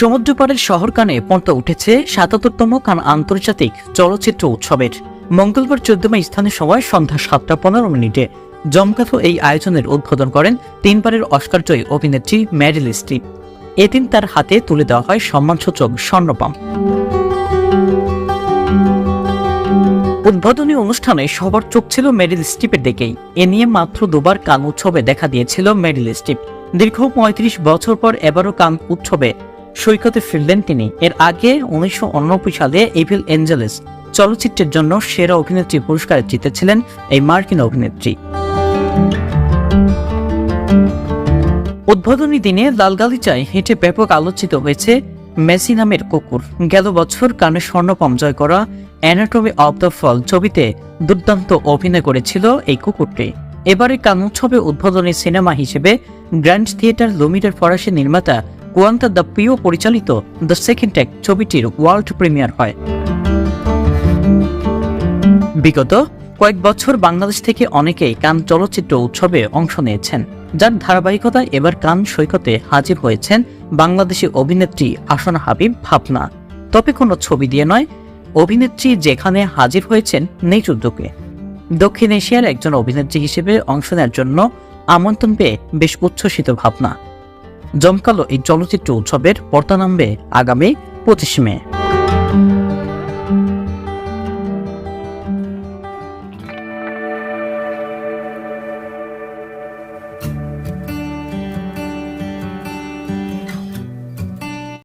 সমুদ্রপাড়ের শহর কানে পর্দা উঠেছে সাতাত্তরতম কান আন্তর্জাতিক চলচ্চিত্র উৎসবের। মঙ্গলবার চোদ্দ মে স্থানীয় সময় সন্ধ্যা সাতটা পনেরো মিনিটে জমকাত এই আয়োজনের উদ্বোধন করেন তিনবারের অস্কারজয়ী অভিনেত্রী ম্যারিল স্ট্রিপ। এদিন তার হাতে তুলে দেওয়া হয় সম্মানসূচক স্বর্ণপাম উদ্বোধনী অনুষ্ঠানে সবার চোখ ছিল মেরিল স্ট্রিপের দিকেই। এ নিয়ে মাত্র দুবার কান উৎসবে দেখা দিয়েছিল মেরিল স্ট্রিপ। দীর্ঘ পঁয়ত্রিশ বছর পর এবারও কান উৎসবে সৈকতে ফিরলেন তিনি। এর আগে উনিশশো সালে এভিল এঞ্জেলেস চলচ্চিত্রের জন্য সেরা অভিনেত্রী পুরস্কার জিতেছিলেন এই মার্কিন অভিনেত্রী। উদ্বোধনী দিনে লালগালিচায় হেঁটে ব্যাপক আলোচিত হয়েছে মেসি নামের কুকুর। গেল বছর কানে স্বর্ণপম জয় করা অ্যানাটমি অব দ্য ফল ছবিতে দুর্দান্ত অভিনয় করেছিল এই কুকুরটি। এবারে কান উৎসবে উদ্বোধনী সিনেমা হিসেবে গ্র্যান্ড থিয়েটার লুমিটের ফরাসি নির্মাতা কুয়ান্তা দ্য পিও পরিচালিত দ্য সেকেন্ড ট্যাক ছবিটির ওয়ার্ল্ড প্রিমিয়ার হয়। বিগত কয়েক বছর বাংলাদেশ থেকে অনেকেই কান চলচ্চিত্র উৎসবে অংশ নিয়েছেন, যার ধারাবাহিকতায় এবার কান সৈকতে হাজির হয়েছেন বাংলাদেশি অভিনেত্রী আসনা হাবিব ভাবনা। তবে কোনো ছবি দিয়ে নয়, অভিনেত্রী যেখানে হাজির হয়েছেন নিজ উদ্যোগে। দক্ষিণ এশিয়ার একজন অভিনেত্রী হিসেবে অংশ নেওয়ার জন্য আমন্ত্রণ পেয়ে বেশ উচ্ছ্বসিত ভাবনা। জমকালো এই চলচ্চিত্র উৎসবের পর্দা নামবে আগামী পঁচিশ মে।